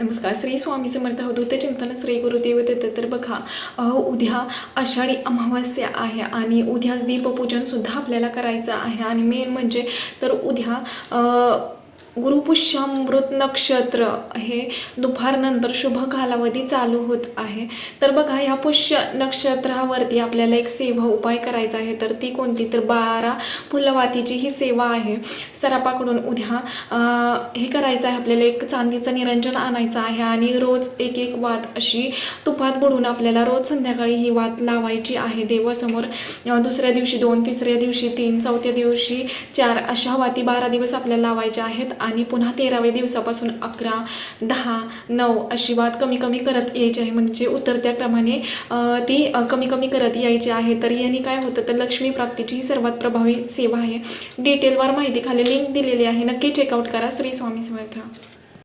नमस्कार. श्री स्वामी समर्थ. हो, ते चिंतन श्री गुरुदेव देते तर बघा उद्या आषाढी अमावस्या आहे आणि उद्याच दीपपूजनसुद्धा आपल्याला करायचं आहे. आणि मेन म्हणजे तर उद्या गुरुपुष्यामृत नक्षत्र हे दुपारनंतर शुभ कालावधी चालू होत आहे. तर बघा ह्या पुष्य नक्षत्रावरती आपल्याला एक सेवा उपाय करायचा आहे. तर ती कोणती? तर बारा फुलवातीची ही सेवा आहे. सरापाकडून उद्या हे करायचं आहे. आपल्याला एक चांदीचं निरंजन आणायचं आहे आणि रोज एक एक वात अशी तुपात बुडून आपल्याला रोज संध्याकाळी ही वात लावायची आहे. देवासमोर दुसऱ्या दिवशी दोन तिसऱ्या दिवशी तीन चौथ्या दिवशी चार अशा वाती बारा दिवस आपल्याला लावायच्या आहेत. आणि पुन्हा तेराव्या दिवसापासून अकरा दहा नऊ अशी वाद कमी कमी करत यायची आहे. म्हणजे उतरत्याप्रमाणे ती कमी कमी करत यायची आहे. तर यांनी काय होतं तर लक्ष्मी प्राप्तीची ही सर्वात प्रभावी सेवा आहे. डिटेलवार माहिती खाली लिंक दिलेली आहे. नक्की चेकआउट करा. श्री स्वामी समर्थ.